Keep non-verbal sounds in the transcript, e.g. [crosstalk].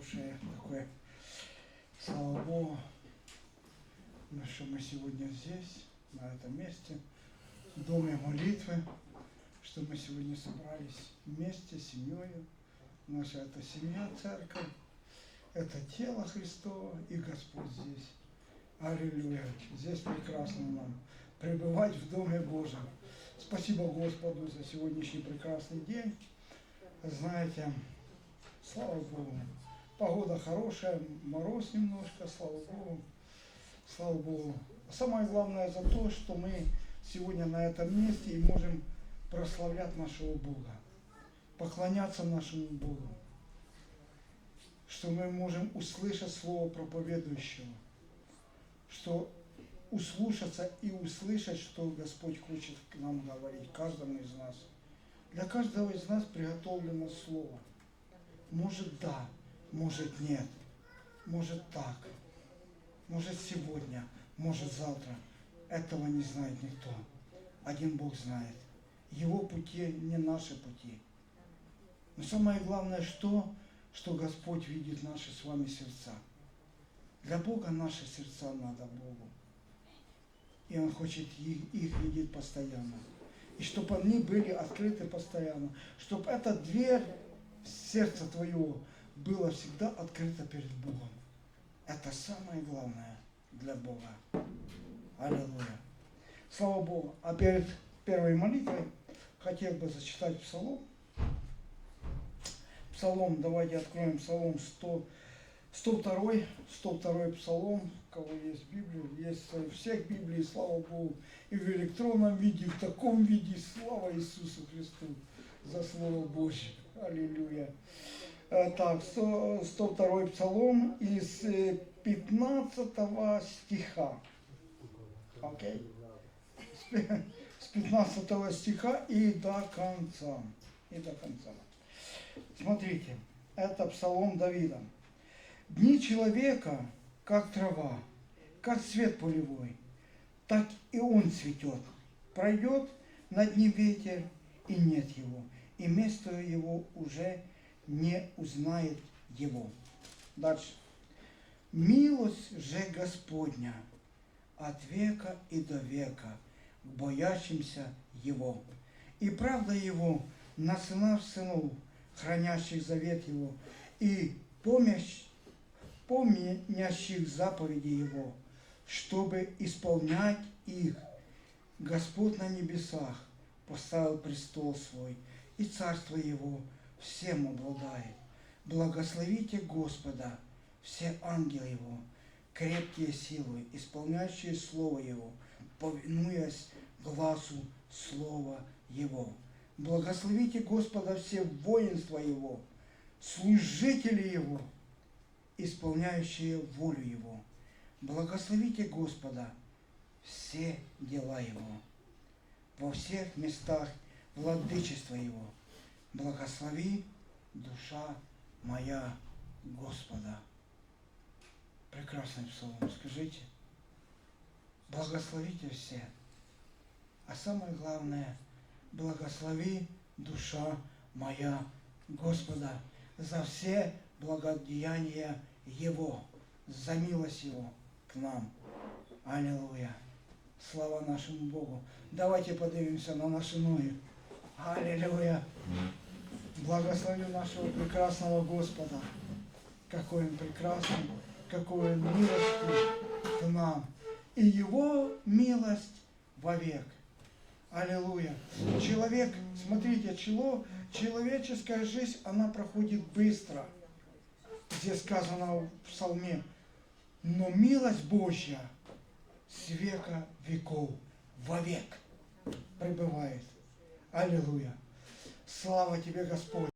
хорошее такое. Слава Богу, что мы сегодня здесь, на этом месте, в доме молитвы, что мы сегодня собрались вместе с семьей. Наша это семья, церковь, это тело Христово и Господь здесь. Аллилуйя. Здесь прекрасно нам пребывать в Доме Божьем. Спасибо Господу за сегодняшний прекрасный день. Знаете, слава Богу. Погода хорошая, мороз немножко, слава Богу. Слава Богу. А Самое главное за то, что мы сегодня на этом месте и можем прославлять нашего Бога, поклоняться нашему Богу, что мы можем услышать Слово проповедующего, что услышаться и услышать, что Господь хочет к нам говорить, каждому из нас. Для каждого из нас приготовлено Слово. Может да, может нет, может так, может сегодня, может завтра. Этого не знает никто. Один Бог знает. Его пути не наши пути. Но самое главное, что, что Господь видит наши с вами сердца. Для Бога наши сердца надо Богу. И Он хочет их, их видеть постоянно. И чтобы они были открыты постоянно. Чтобы эта дверь сердца твоего была всегда открыта перед Богом. Это самое главное для Бога. Аллилуйя. Слава Богу. А перед первой молитвой хотел бы зачитать псалом. Псалом, давайте откроем псалом 100, 102, 102 псалом, у кого есть Библия, есть у всех Библии, слава Богу, и в электронном виде, в таком виде, слава Иисусу Христу за Слово Божье. Аллилуйя. Э, Так, 100 102 псалом из э, 15 стиха. Окей? С пи- [laughs] С 15 стиха и до конца. И до конца. Смотрите, это псалом Давида. Дни человека, как трава, как цвет полевой, так и он цветет. Пройдет над ним ветер, и нет его, и место его уже не узнает его. Дальше. Милость же Господня от века и до века к боящимся Его. И правда Его на сынов сынов, хранящих завет Его, и помящ, помнящих заповеди Его, чтобы исполнять их. Господь на небесах поставил престол свой, и царство Его всем обладает. Благословите Господа, все ангелы Его, крепкие силы, исполняющие Слово Его, повинуясь глазу Слова Его. Благословите Господа все воинства Его, служители Его, исполняющие волю Его. Благословите Господа все дела Его, во всех местах владычества Его. Благослови душа моя Господа. Прекрасный псалом, скажите. Благословите все. А самое главное, благослови душа моя Господа за все благодеяния Его, за милость Его к нам. Аллилуйя. Слава нашему Богу. Давайте поднимемся на наши ноги. Аллилуйя. Благословю нашего прекрасного Господа. Какой Он прекрасный, какой Он милостив к нам. И Его милость вовек. Аллилуйя. Человек, смотрите, чело, человеческая жизнь, она проходит быстро. Здесь сказано в псалме. Но милость Божья с века веков вовек пребывает. Аллилуйя. Слава тебе, Господь.